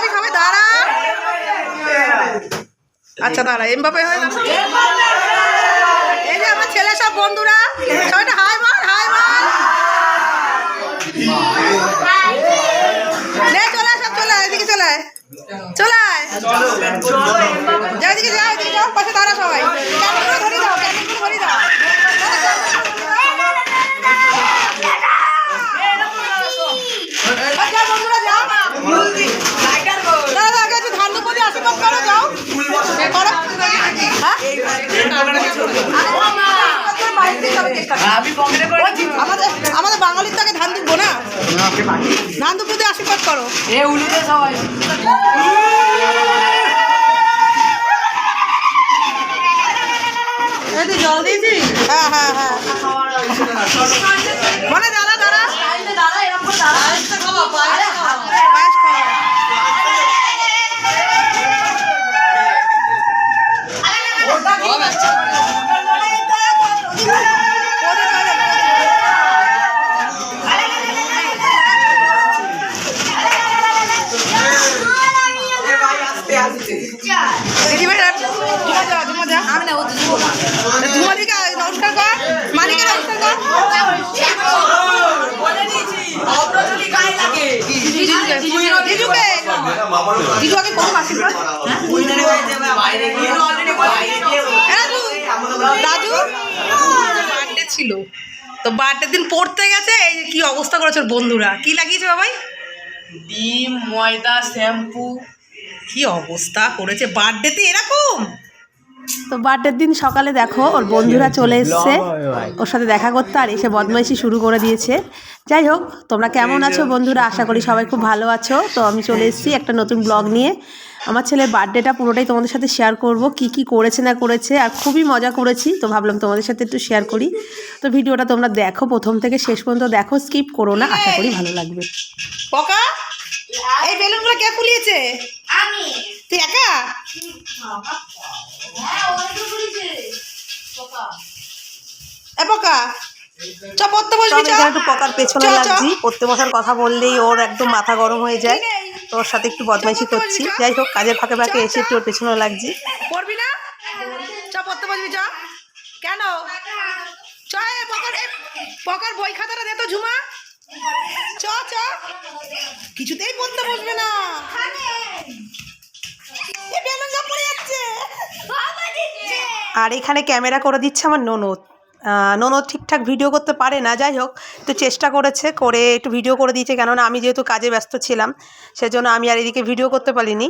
দাঁড়াবি সবাই দাঁড়া আচ্ছা দাঁড়া এমবাপে হয়ে। এই যে আমার ছেলে সব বন্ধুরা সবাই একটা হাই মার হাই মার নে, চলে সব চলে এদিকে চলে। চলে। যা এদিকে যা এদিকে যাও, পাশে দাঁড়া সবাই ক্যান্ডিলগুলো ধরিয়ে দাও ক্যান্ডিলগুলো ধরিয়ে দাও আর যা বন্ধুরা যাও দাদা আগে একটু ধান দুপুরে আশীর্বাদ করো যাও করো হ্যাঁ আমাদের আমাদের বাঙালির তাকে ধান দুবো না ধান দুপুরে আশীর্বাদ করো। জল দিয়েছি? হ্যাঁ হ্যাঁ হ্যাঁ। মানে দাঁড়া দাঁড়া পায়েস। জিজু আগে করুন আশীর্বাদ এ রাজু রাজু বার্থডে ছিল তো বার্থডে দিন পড়তে গেছে এই যে কি অবস্থা করেছে বন্ধুরা কি লাগিয়েছে বাবাই ডিম ময়দা শ্যাম্পু কি অবস্থা করেছে বার্থডে বার্থডেতে এরকম তো বার্থডের দিন সকালে দেখো ওর বন্ধুরা চলে এসছে। ওর সাথে দেখা করতে আর এসে বদমাইশি শুরু করে দিয়েছে। যাই হোক তোমরা কেমন আছো বন্ধুরা? আশা করি সবাই খুব ভালো আছো। তো আমি চলে এসেছি একটা নতুন ব্লগ নিয়ে। আমার ছেলের বার্থডেটা পুরোটাই তোমাদের সাথে শেয়ার করব কি কি করেছে না করেছে আর খুবই মজা করেছি। তো ভাবলাম তোমাদের সাথে একটু শেয়ার করি। তো ভিডিওটা তোমরা দেখো প্রথম থেকে শেষ পর্যন্ত দেখো স্কিপ করো না আশা করি ভালো লাগবে। পকা এই বেলুনগুলো কে ফুলিয়েছে? আমি। তুই একা? পোকা। চ পড়তে বসবি চ। একটু পকার পেছনে। লাগছি। পড়তে বসার কথা বললেই ওর একদম মাথা গরম হয়ে যায়। তো ওর সাথে একটু বদমাইশি করছি। যাই হোক কাজের ফাঁকে ফাঁকে এসে একটু ওর পেছনে লাগছি। পড়বি না? চ পড়তে বসবি চ। কেন? চ পকার পকার বই খাতাটা দে তো ঝুমা। চ চ। কিছুতেই পড়তে বসবে না। এ পড়ে যাচ্ছে। আর এখানে ক্যামেরা করে দিচ্ছে আমার ননদ। ননদ ঠিকঠাক ভিডিও করতে পারে না যাই হোক তো চেষ্টা করেছে করে একটু ভিডিও করে দিয়েছে কেননা আমি যেহেতু কাজে ব্যস্ত ছিলাম সেজন্য আমি আর এদিকে ভিডিও করতে পারিনি।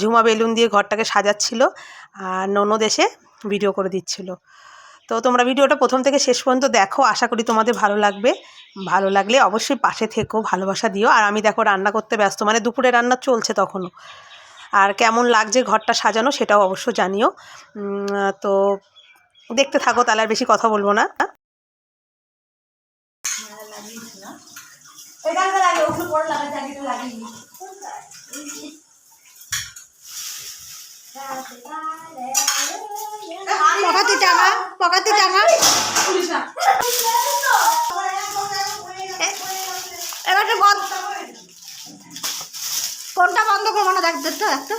ঝুমা বেলুন দিয়ে ঘরটাকে সাজাচ্ছিল আর ননদ এসে ভিডিও করে দিচ্ছিল। তো তোমরা ভিডিওটা প্রথম থেকে শেষ পর্যন্ত দেখো আশা করি তোমাদের ভালো লাগবে। ভালো লাগলে অবশ্যই পাশে থেকো ভালোবাসা দিও। আর আমি দেখো রান্না করতে ব্যস্ত মানে দুপুরে রান্না চলছে তখনও। আর কেমন লাগছে ঘরটা সাজানো সেটাও অবশ্য জানিও। তো দেখতে থাকো, তাহলে আর বেশি কথা বলব না। পকাতে টাঙা বন্ধ করব না দেখ দেখতে দেখতো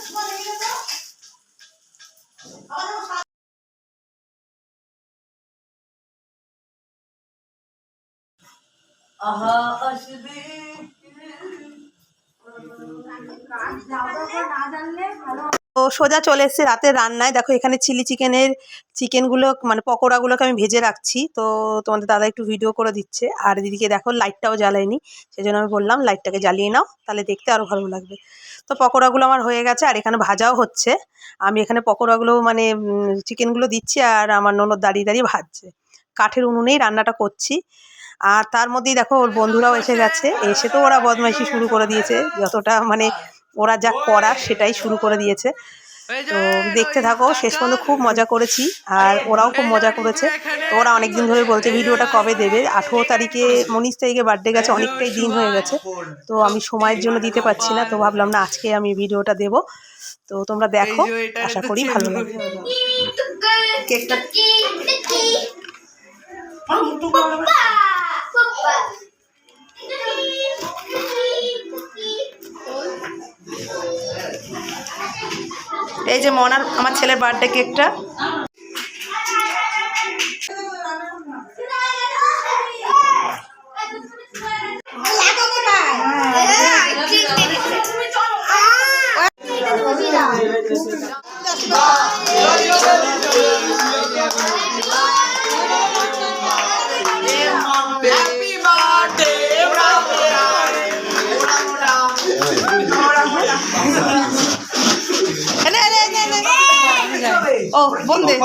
আহা আসবে। তো সোজা চলে এসেছে রাতের রান্নায়। দেখো, এখানে চিলি চিকেনের, চিকেনগুলো মানে পকোড়াগুলোকে আমি ভেজে রাখছি। তো তোমাদের দাদা একটু ভিডিও করে দিচ্ছে। আর দিদিকে দেখো লাইটটাও জ্বালায়নি। সেই জন্য আমি বললাম লাইটটাকে জ্বালিয়ে নাও, তাহলে দেখতে আরও ভালো লাগবে। তো পকোড়াগুলো আমার হয়ে গেছে, আর এখানে ভাজাও হচ্ছে। আমি এখানে পকোড়াগুলো মানে চিকেনগুলো দিচ্ছি, আর আমার ননদ দাঁড়িয়ে দাঁড়িয়ে ভাজছে। কাঠের উনুনেই রান্নাটা করছি। আর তার মধ্যেই দেখো, ওর বন্ধুরাও এসে গেছে। এসে তো ওরা বদমাইশি শুরু করে দিয়েছে, যতটা মানে ওরা যা করার সেটাই শুরু করে দিয়েছে। তো দেখতে থাকো শেষ পর্যন্ত খুব মজা করেছি আর ওরাও খুব মজা করেছে। তো ওরা অনেকদিন ধরে বলছে ভিডিওটা কবে দেবে? আঠেরো তারিখে উনিশ তারিখে বার্থডে গেছে অনেকটাই দিন হয়ে গেছে। তো আমি সময়ের জন্য দিতে পারছি না তো ভাবলাম না আজকে আমি ভিডিওটা দেব। তো তোমরা দেখো আশা করি ভালো লাগবে। কেকটা পাপা পাপা এই যে মনার আমার ছেলের বার্থডে কেকটা এনে। ও বন্ধে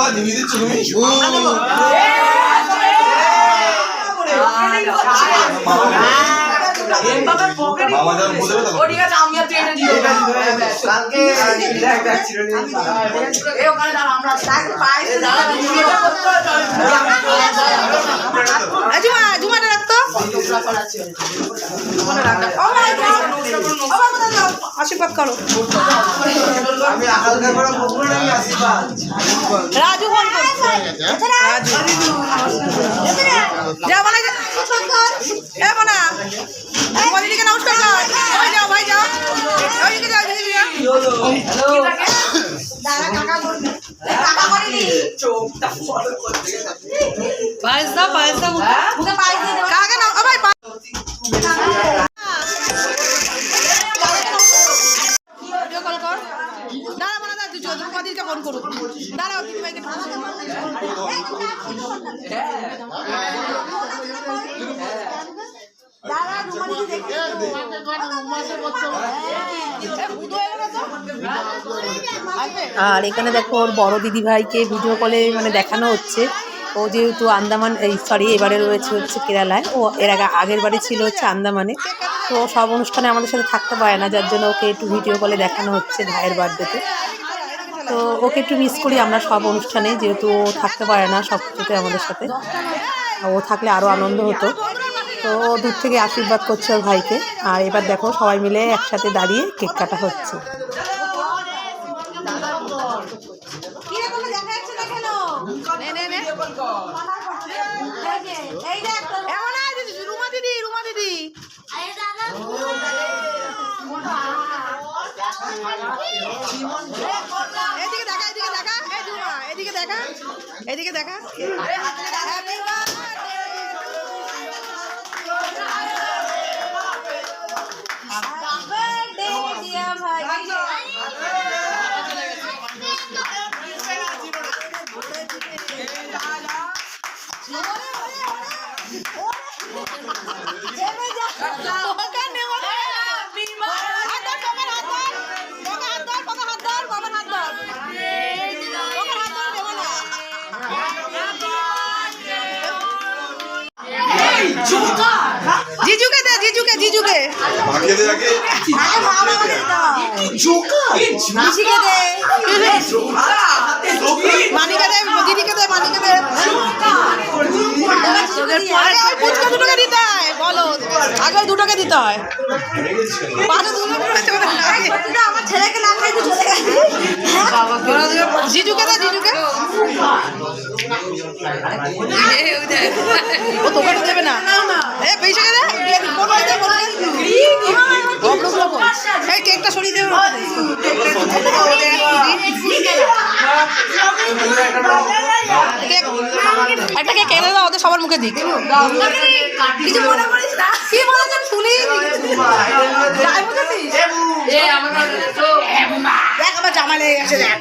মামা যখন বলবে তখন এই ঝুমা ঝুমাটা রাখতো আশীর্বাদ করো রাজু ফোন নমস্কার কর যাও ভাই যাও পায়েস পায়েস মুখে পায়েস কাকে আর এখানে দেখো ওর বড় দিদি ভাইকে ভিডিও কলে মানে দেখানো হচ্ছে। ও যেহেতু আন্দামান এই সরি এবারে রয়েছে হচ্ছে কেরালায়। ও এর আগে আগের বাড়ি ছিল হচ্ছে আন্দামানে। তো সব অনুষ্ঠানে আমাদের সাথে থাকতে পারে না যার জন্য ওকে একটু ভিডিও কলে দেখানো হচ্ছে ভাইয়ের বার্থডেতে তো। ওকে একটু মিস করি আমরা সব অনুষ্ঠানে যেহেতু ও থাকতে পারে না সব কিছুতে আমাদের সাথে। ও থাকলে আরও আনন্দ হতো। তো দূর থেকে আশীর্বাদ করছে ওর ভাইকে। আর এবার দেখো সবাই মিলে একসাথে দাঁড়িয়ে কেক কাটা হচ্ছে। রুমা দিদি রুমা দিদি এদিকে দেখা। এদিকে দেখা। এদিকে দেখা। এদিকে দেখা জিজুকে দে জিজুকে জিজুকে। মাকে দে আগে। মাসিকে দে। মানিকে দে দিদিকে দে মানিকে দে। আগে ওই পুচকা দুটোকে দিতে হয় বলো। আগে দুটোকে দিতে হয়। পাশে দুটো রয়েছে ওদের আগে। আমার ছেলেকে না খাই তো চলে গেছে জিজুকে দে জিজুকে ও তোকে দেবে না এ পেয়েছে দে কোন বাড়িতে কোন অবলোক কেকটা সরিয়ে দেবে একটা কেক এনে দাও ওদের সবার মুখে দিক। কিছু মনে করিস না? কি বলেছে? শুনি। দেখ আবার জামা লেগে গেছে দেখ।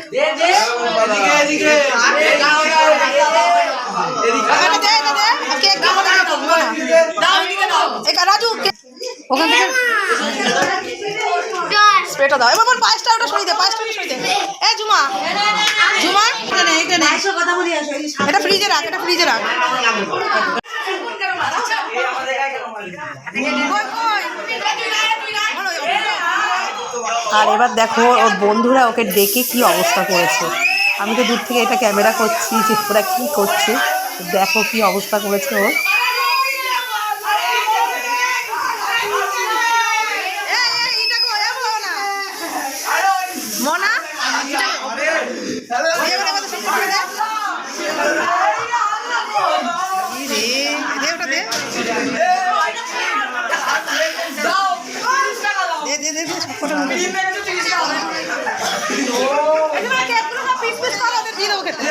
রাজু ওখান থেকে দাও। এবার পায়েসটা ওটা দে, পায়েসটা ওটা দে। এ, জুমা। জুমা এটা ফ্রিজে রাখ, এটা ফ্রিজে রাখ। আর এবার দেখো, ওর বন্ধুরা ওকে ডেকে কি অবস্থা করেছে। আমি তো দূর থেকে এটা ক্যামেরা করছি, যে ওরা কী করছে, দেখো কি অবস্থা করেছে ও এই, এই, এটা কই? এ মোনা। মোনা? এটা কই? ওই এবার এবার সব করে দে। ই রে, দে ওটা দে। দে, দে, দে, দে, মুখে দে। খেতে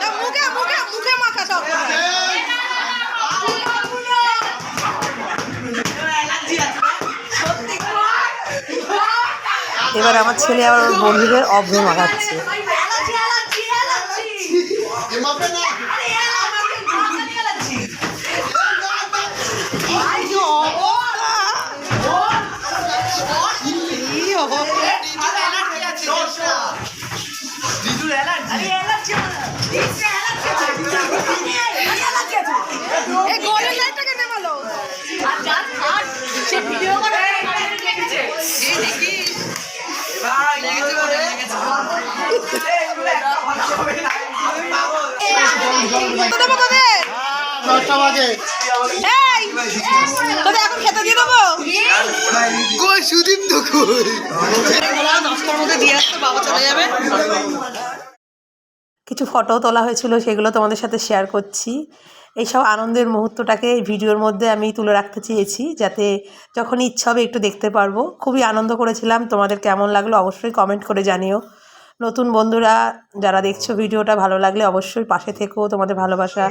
তা মুখে মুখে মুখে মাখা এবার আমার ছেলে আবার বন্ধুদের অভ্র মাখাচ্ছে দেবো তোদের এই তোদের এখন খেতে দিয়ে দেবো? দশটার মধ্যে দিয়ে আসতে বাবা চলে যাবে। কিছু ফটো তোলা হয়েছিল সেগুলো তোমাদের সাথে শেয়ার করছি। এইসব আনন্দের মুহূর্তটাকে এই ভিডিওর মধ্যে আমি তুলে রাখতে চেয়েছি যাতে যখন ইচ্ছা হবে একটু দেখতে পারব। খুবই আনন্দ করেছিলাম তোমাদের কেমন লাগল অবশ্যই কমেন্ট করে জানিও। নতুন বন্ধুরা যারা দেখছ ভিডিওটা ভালো লাগলে অবশ্যই পাশে থেকেও তোমাদের ভালোবাসা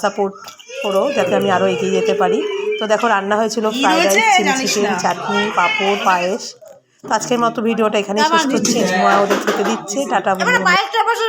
সাপোর্ট করো যাতে আমি আরও এগিয়ে যেতে পারি। তো দেখো রান্না হয়েছিল fried rice? Chilli chicken chutney papad পায়েস। তো আজকের মতো ভিডিওটা এখানেই শেষ করছি। মা ওদের খেতে দিচ্ছে। টাটা বসে